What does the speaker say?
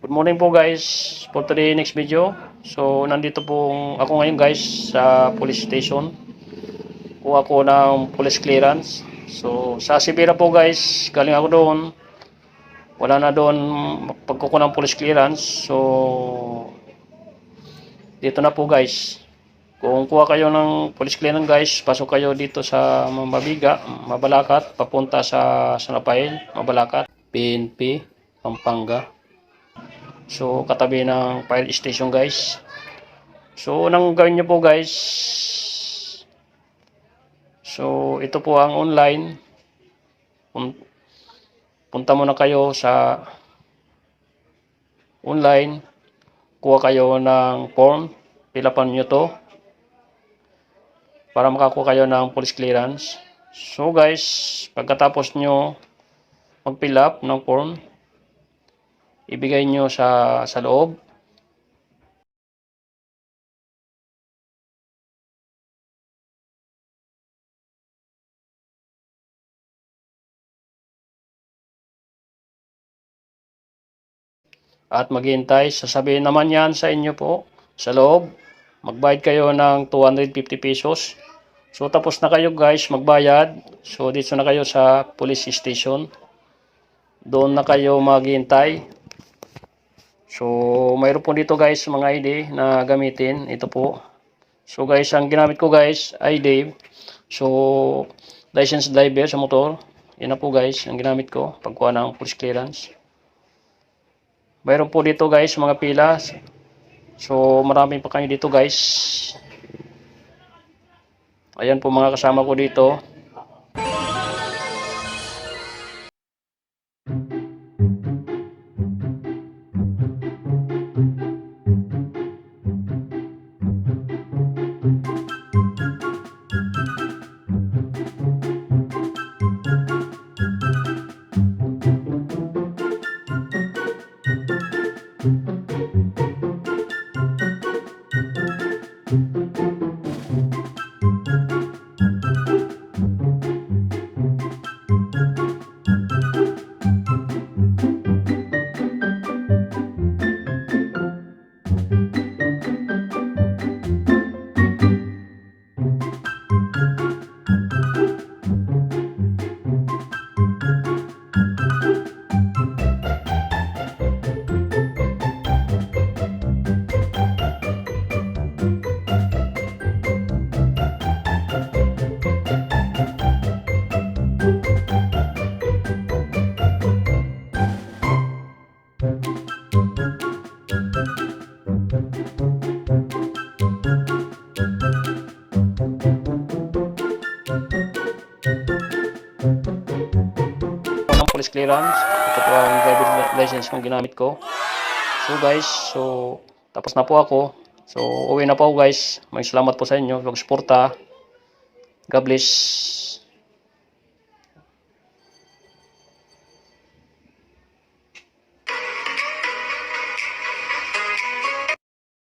Good morning po guys for today next video. So nandito po ako ngayon guys sa police station. Kuha ko ng police clearance. So sa Sibira po guys, galing ako doon. Wala na doon pagkukuha ng police clearance. So dito na po guys. Kung kuha kayo ng police clearance guys, pasok kayo dito sa Mabiga, Mabalacat, papunta sa San Rafael, Mabalacat, PNP, Pampanga. So, katabi ng fire station guys. So, unang gawin nyo po guys. So, ito po ang online. Pun- Punta muna kayo sa online. Kuha kayo ng form. Pilapan nyo to. Para makakuha kayo ng police clearance. So guys, pagkatapos nyo mag-fill up ng form, ibigay nyo sa, sa loob. At maghintay, sasabihin naman yan sa inyo po, sa loob. Magbayad kayo ng 250 pesos. So tapos na kayo guys magbayad. So dito na kayo sa police station. Doon na kayo maghintay. So, mayroon po dito guys mga ID na gamitin. Ito po. So guys, ang ginamit ko guys, ID. So, license driver sa motor. Yan na po guys, ang ginamit ko. Pagkuha ng police clearance. Mayroon po dito guys, mga pila. So, marami pa kayo dito guys. Ayan po mga kasama ko dito. Police clearance. Ito po ang driver license kong ginamit ko. So guys, so tapos na po ako. So uwi na po guys. May salamat po sa inyo. Pag-suporta. God bless.